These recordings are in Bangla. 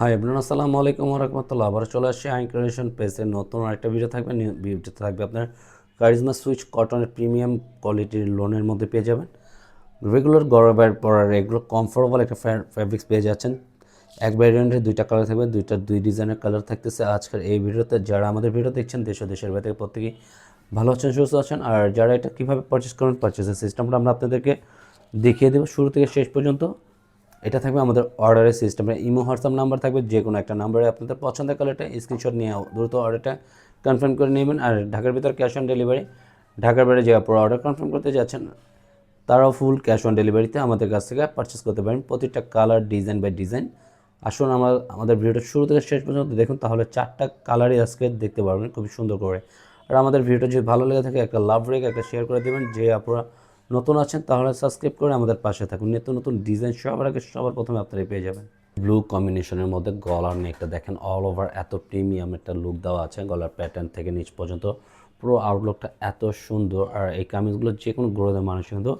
হাই এভরিওয়ান আসসালামু আলাইকুম রহমতুল্লাহ আবার চলে আসছি আইন ক্রিয়েশন পেজের নতুন আরেকটা ভিডিও থাকবে। ভিডিওতে থাকবে আপনার। কারিজমা সুইচ কটনের প্রিমিয়াম কোয়ালিটির লোনের মধ্যে পেয়ে যাবেন। রেগুলার গরমের পরার এগুলো কমফোর্টেবল একটা ফ্যাব্রিক্স পেয়ে যাচ্ছেন। এক ভ্যারিয়েন্টের দুইটা কালার থাকবে, দুইটা দুই ডিজাইনের কালার থাকতেছে। আজকের এই ভিডিওতে যারা আমাদের ভিডিও দেখছেন, দেশ দেশের বাইরে থেকে প্রত্যেকেই ভালো আছেন, সুস্থ আছেন। আর যারা এটা কীভাবে পারচেস করবেন পারচেসের সিস্টেমটা আমরা আপনাদেরকে দেখিয়ে দেবো। শুরু থেকে শেষ পর্যন্ত এটা থাকবে আমাদের অর্ডারের সিস্টেমে ইমো হোয়াটসঅ্যাপ নাম্বার থাকবে যে কোনো একটা নাম্বারে আপনাদের পছন্দের কালারটা স্ক্রিনশট নিয়ে দ্রুত অর্ডারটা কনফার্ম করে নেবেন। আর ঢাকার ভিতর ক্যাশ অন ডেলিভারি ঢাকার বাইরে যে আপনারা অর্ডার কনফার্ম করতে যাচ্ছেন, তারাও ফুল ক্যাশ অন ডেলিভারিতে আমাদের কাছ থেকে পারচেস করতে পারেন। প্রতিটা কালার ডিজাইন বাই ডিজাইন আসুন আমার, আমাদের ভিডিওটা শুরু থেকে শেষ পর্যন্ত দেখুন, তাহলে চারটা কালারই আজকে দেখতে পারবেন খুবই সুন্দর করে। আর আমাদের ভিডিওটা যদি ভালো লেগে থাকে, একটা লাভ রেখে একটা শেয়ার করে দেবেন, যে আপনারা নতুন আছেন, তাহলে সাবস্ক্রাইব করে আমাদের পাশে থাকুন। নিত্য নতুন ডিজাইন সবার আগে সবার প্রথমে আপনারা পেয়ে যাবেন। ব্লু কম্বিনেশনের মধ্যে গলার নেকটা দেখেন অল ওভার এত প্রিমিয়াম একটা লুক দেওয়া আছে, গলার প্যাটার্ন থেকে নিচ পর্যন্ত। পুরো আউটলুকটা এত সুন্দর, আর এই কামিজগুলো যে কোনো গ্রোদের মানুষ কিন্তু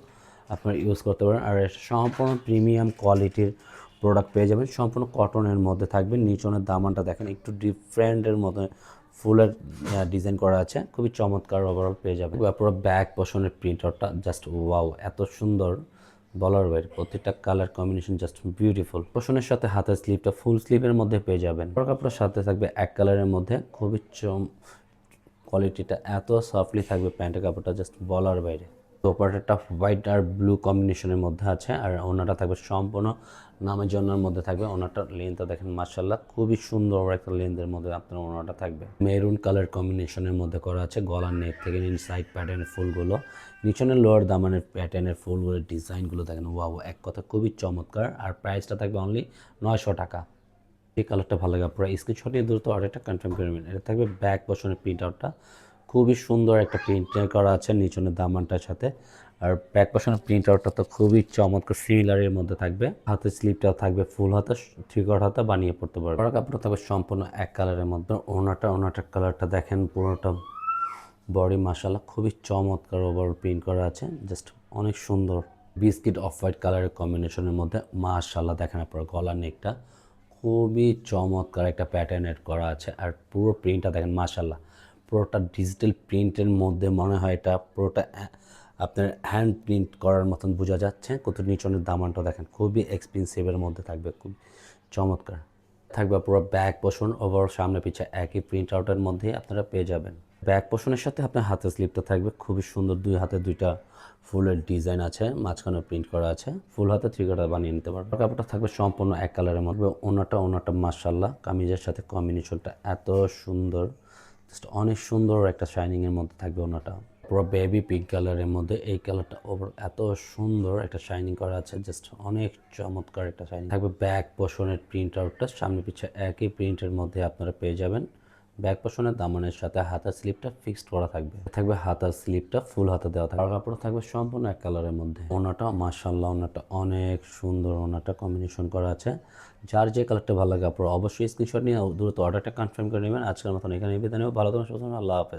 আপনারা ইউজ করতে পারেন। আর সম্পূর্ণ প্রিমিয়াম কোয়ালিটির প্রোডাক্ট পেয়ে যাবেন। সম্পূর্ণ কটনের মধ্যে থাকবে, নিচনের দামানটা দেখেন, একটু ডিফারেন্টের মধ্যে ফুলের ডিজাইন করা আছে। খুবই চমৎকার ওভারঅল পেয়ে যাবেন। পুরো ব্যাক পশনের প্রিন্টারটা জাস্ট ওয়াও এত সুন্দর বলার বাইরে প্রতিটা কালার কম্বিনেশন জাস্ট বিউটিফুল পশনের সাথে হাতের স্লিপটা ফুল স্লিপের মধ্যে পেয়ে যাবেন। কাপড়ের সাথে থাকবে এক কালারের মধ্যে। খুবই চম কোয়ালিটিটা এত সফটলি থাকবে প্যান্টের কাপড়টা জাস্ট বলার বাইরে দোপাটাটা হোয়াইট আর ব্লু কম্বিনেশনের মধ্যে আছে আর ওনাটা থাকবে সম্পূর্ণ নামের জন্যের মধ্যে থাকবে। ওনাটার লেন্থটা দেখেন মার্শাল্লাহ খুবই সুন্দর একটা লেন্থের মধ্যে আপনার ওনাটা থাকবে। মেরুন কালার কম্বিনেশনের মধ্যে করা আছে, গলার নেক থেকে সাইড প্যাটার্নের ফুলগুলো, নিচনের লোয়ার দামানের প্যাটার্নের ফুলগুলোর ডিজাইনগুলো দেখেন ওয়াও এক কথা খুবই চমৎকার। আর প্রাইসটা থাকবে অনলি নয়শো টাকা। এই কালারটা ভালো লাগে আপনারা স্ক্রিনশট নিয়ে দ্রুত অর্ডারটা কনফার্ম করে নেবেন। এটা থাকবে ব্যাক পশনের প্রিন্ট আউটটা খুবই সুন্দর একটা প্রিন্ট করা আছে নিচনের দামানটার সাথে। আর ব্যাক পশনের প্রিন্ট আউটটা তো খুবই চমৎকার সিমিলারের মধ্যে থাকবে। হাতের স্লিপটাও থাকবে ফুল হাতে থ্রি কোয়ার্ট হাতে বানিয়ে পড়তে পারবে। বড় কাপড়টা থাকবে সম্পূর্ণ এক কালারের মধ্যে। ওনাটা, ওনাটার কালারটা দেখেন, পুরোটা বডি মাসালা খুবই চমৎকার ওভার প্রিন্ট করা আছে। জাস্ট অনেক সুন্দর। বিস্কিট অফ হোয়াইট কালারের কম্বিনেশনের মধ্যে মাশাল্লাহ দেখেন আপনার গলার নেকটা খুবই চমৎকার একটা প্যাটার্নের করা আছে। আর পুরো প্রিন্টটা দেখেন মাশাল্লাহ পুরোটা ডিজিটাল প্রিন্টের মধ্যে মনে হয় এটা পুরোটা আপনার হ্যান্ড প্রিন্ট করার মতন বোঝা যাচ্ছে। কত নিচনের দামানটা দেখেন, খুবই এক্সপেন্সিভের মধ্যে থাকবে খুব চমৎকার। থাকবে পুরো ব্যাক পোষণ ওভার সামনে পিছে একই প্রিন্ট আউটের মধ্যে আপনারা পেয়ে যাবেন। ব্যাক পোষণের সাথে আপনার হাতে স্লিপটা থাকবে, খুবই সুন্দর, দুই হাতে দুইটা ফুলের ডিজাইন আছে, মাঝখানে প্রিন্ট করা আছে ফুল হাতে থ্রি কাটার বানিয়ে নিতে পারবে কাপড়টা থাকবে সম্পূর্ণ এক কালারের মধ্যে, ওনাটা ওনাটা মার্শাল্লাহ কামিজের সাথে কম্বিনেশনটা এত সুন্দর। জাস্ট অনেক সুন্দর একটা শাইনিংয়ের মধ্যে থাকবে ওনাটা। পুরো বেবি পিঙ্ক কালারের মধ্যে এই কালারটা ওভার এত সুন্দর একটা শাইনিং করা আছে। জাস্ট অনেক চমৎকার একটা শাইনিং থাকবে। ব্যাক পোষণের প্রিন্ট আউটটা সামনে পিছে একই প্রিন্টের মধ্যে আপনারা পেয়ে যাবেন। ব্যাক পোষণের দামানের সাথে হাতার স্লিপটা ফিক্সড করা থাকবে। থাকবে হাতার স্লিপটা ফুল হাতে দেওয়া থাকবে। কাপড় থাকবে সম্পূর্ণ এক কালারের মধ্যে। ওনাটা মার্শাল্লাহ ওনাটা অনেক সুন্দর ওনাটা কম্বিনেশন করা আছে। যার যে কালারটা ভালো লাগে আপনারা অবশ্যই স্ক্রিনশট নিয়ে দ্রুত অর্ডারটা কনফার্ম করে নেবেন। আজকের মতন এখানে বিদায় নেব। ভালো থাকুন, সুস্থ আল্লাহ হাফেজ।